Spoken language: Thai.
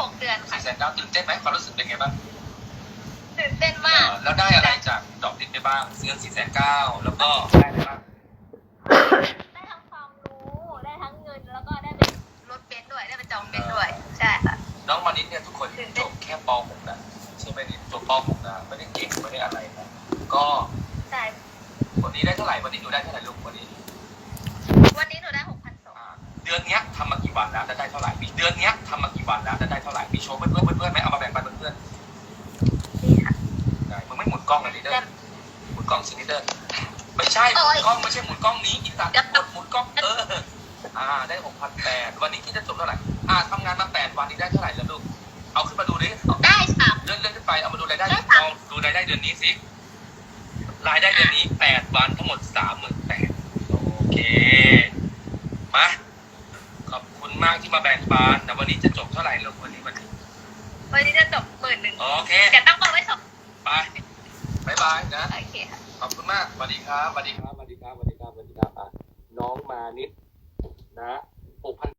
หกเดือนค่ะสี่แสนเก้าตื่นเต้นไหมความรู้สึกเป็นไงบ้างตื่นเต้นมากเออแล้วได้อะไรจากดอกดิบไปบ้างเงินสี่แสนเก้าแล้วก็ได้อะไรบ้างได้ทั้งความรู้ได้ทั้งเงินแล้วก็ได้เป็นรถเบนซ์ด้วยได้เป็นจองเบนซ์ด้วยใช่ค่ะน้องมานิดเนี่ยทุกคนจบแค่ป .6 นะใช่ไหมนิดจบป .6 นะไม่ได้เก่งไม่ได้อะไรนะก็ใช่วันนี้ได้เท่าไหร่วันนี้หนูได้เท่าไหร่ลูกวันนี้วัน เพื่อนเพื่อนเพื่อนไหมเอามาแบ่งปันเพื่อนนี่ค่ะๆได้มึงไม่หมุนกล้องเลยนิดเด้อแต่หมุนกล้องสินิดเด้อไม่ใช่หโอ๊มุนยกล้องไม่ใช่หมุนกล้องนี้อีสัตว์เดี๋ยวกดหมุนกล้องเอออ่าได้หกพันแปดวันนี้ที่จะจบเท่าไหร่อ่าทำงานมาแปดวันนี้ได้เท่าไหร่แล้วลูกเอาขึ้นมาดูดิเอาได้สาม เลื่อนเลื่อนขึ้นไปเอามาดูรายได้ได้ค่ะ ลองดูรายได้เดือนนี้สิรายได้เดือนนี้แปดวันทั้งหมดสามหมื่นแปดโอเคมาขอบคุณมากที่มาแบ่งปันแต่วันนี้จะจบเท่าไหร่ลูกวันนี้วันนี้วันนี้จะจบ หมื่นหนึ่งโอเคแต่ต้องบอกไว้สองไปบายบายนะ โอเคค่ะ ขอบคุณมากสวัสดีครับสวัสดีครับสวัสดีครับสวัสดีครับสวัสดีครับอะน้องมานิดนะหกพัน